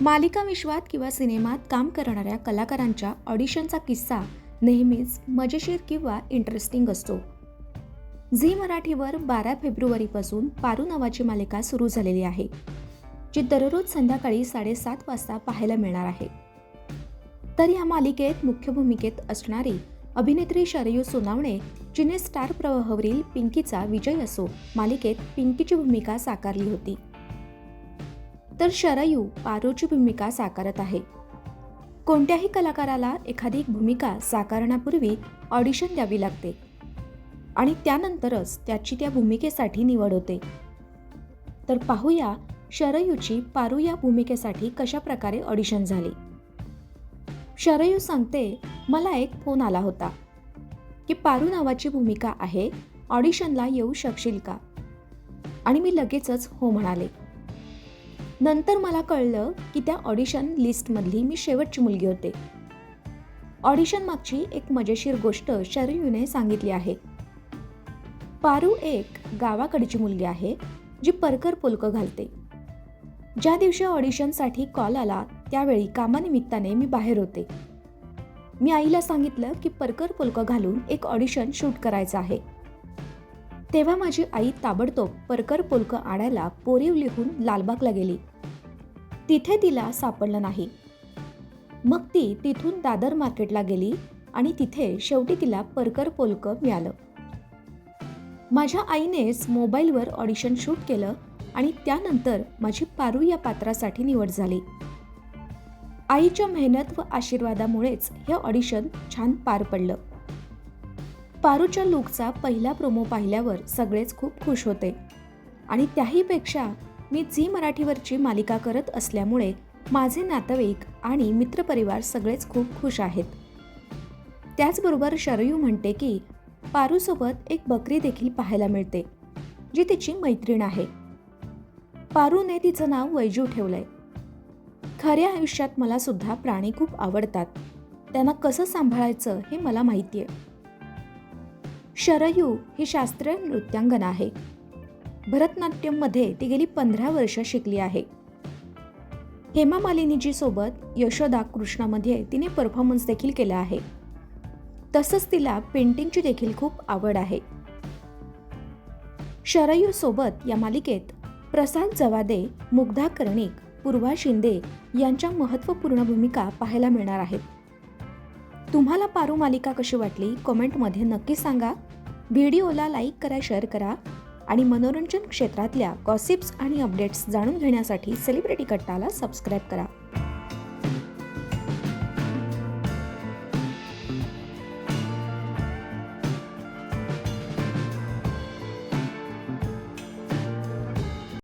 मालिका विश्वात किंवा सिनेमात काम करणाऱ्या कलाकारांच्या ऑडिशनचा किस्सा नेहमीच मजेशीर किंवा इंटरेस्टिंग असतो. झी मराठीवर बारा फेब्रुवारीपासून पारू नावाची मालिका सुरू झालेली आहे जी दररोज संध्याकाळी साडेसात वाजता पाहायला मिळणार आहे. तर या मालिकेत मुख्य भूमिकेत असणारी अभिनेत्री शरयू सोनावणे जिने स्टार प्रवाहावरील पिंकीचा विजय असो मालिकेत पिंकीची भूमिका साकारली होती. तर शरयू पारोची भूमिका साकारत आहे. कोणत्याही कलाकाराला एखादी भूमिका साकारण्यापूर्वी ऑडिशन द्यावी लागते आणि त्यानंतरच त्याची त्या भूमिकेसाठी निवड होते. तर पाहूया शरयूची पारू या भूमिकेसाठी कशा प्रकारे ऑडिशन झाली. शरयू सांगते मला एक फोन आला होता की पारू नावाची भूमिका आहे ऑडिशनला येऊ शकशील का? आणि मी लगेचच हो म्हणाले. नंतर मला कळलं की त्या ऑडिशन लिस्टमधली मी शेवटची मुलगी होते. ऑडिशन मागची एक मजेशीर गोष्ट शरयूने सांगितली आहे. पारू एक गावाकडची मुलगी आहे जी परकर पोलकं घालते. ज्या दिवशी ऑडिशनसाठी कॉल आला त्यावेळी कामानिमित्ताने मी बाहेर होते. मी आईला सांगितलं की परकर पोलकं घालून एक ऑडिशन शूट करायचं आहे. तेव्हा माझी आई ताबडतोब परकर पोलकं आणायला पोरीव लिहून लालबागला गेली. तिथे तिला सापडलं नाही. मग ती तिथून दादर मार्केटला गेली आणि तिथे शेवटी तिला परकर पोलकं मिळालं. माझ्या आईनेच मोबाईलवर ऑडिशन शूट केलं आणि त्यानंतर माझी पारू या पात्रासाठी निवड झाली. आईच्या मेहनत व आशीर्वादामुळेच हे ऑडिशन छान पार पडलं. पारूच्या लुकचा पहिला प्रोमो पाहिल्यावर सगळेच खूप खुश होते. आणि त्याहीपेक्षा मी झी मराठीवरची मालिका करत असल्यामुळे माझे नातेवाईक आणि मित्रपरिवार सगळेच खूप खुश आहेत. त्याचबरोबर शरयू म्हणते की पारूसोबत एक बकरी देखील पाहायला मिळते जी तिची मैत्रीण आहे. पारूने तिचं नाव वैजू ठेवलंय. खऱ्या आयुष्यात मला सुद्धा प्राणी खूप आवडतात. त्यांना कसं सांभाळायचं हे मला माहिती आहे शरयू ही शास्त्रीय नृत्यांगना आहे. भरतनाट्यममध्ये ती गेली पंधरा वर्ष शिकली आहे. हेमा मालिनीजी सोबत यशोदा कृष्णामध्ये तिने परफॉर्मन्स देखील केला आहे. तसंच तिला पेंटिंगची देखील खूप आवड आहे. शरयू सोबत या मालिकेत प्रसाद जवादे मुग्धा कर्णिक पूर्वा शिंदे यांच्या महत्त्वपूर्ण भूमिका पाहायला मिळणार आहेत. तुम्हाला पारू मालिका कशी वाटली कमेंटमध्ये नक्की सांगा. व्हिडिओला लाईक करा शेअर करा आणि मनोरंजन क्षेत्रातल्या गॉसिप्स आणि अपडेट्स जाणून घेण्यासाठी सेलिब्रिटी कट्टाला सबस्क्राईब करा.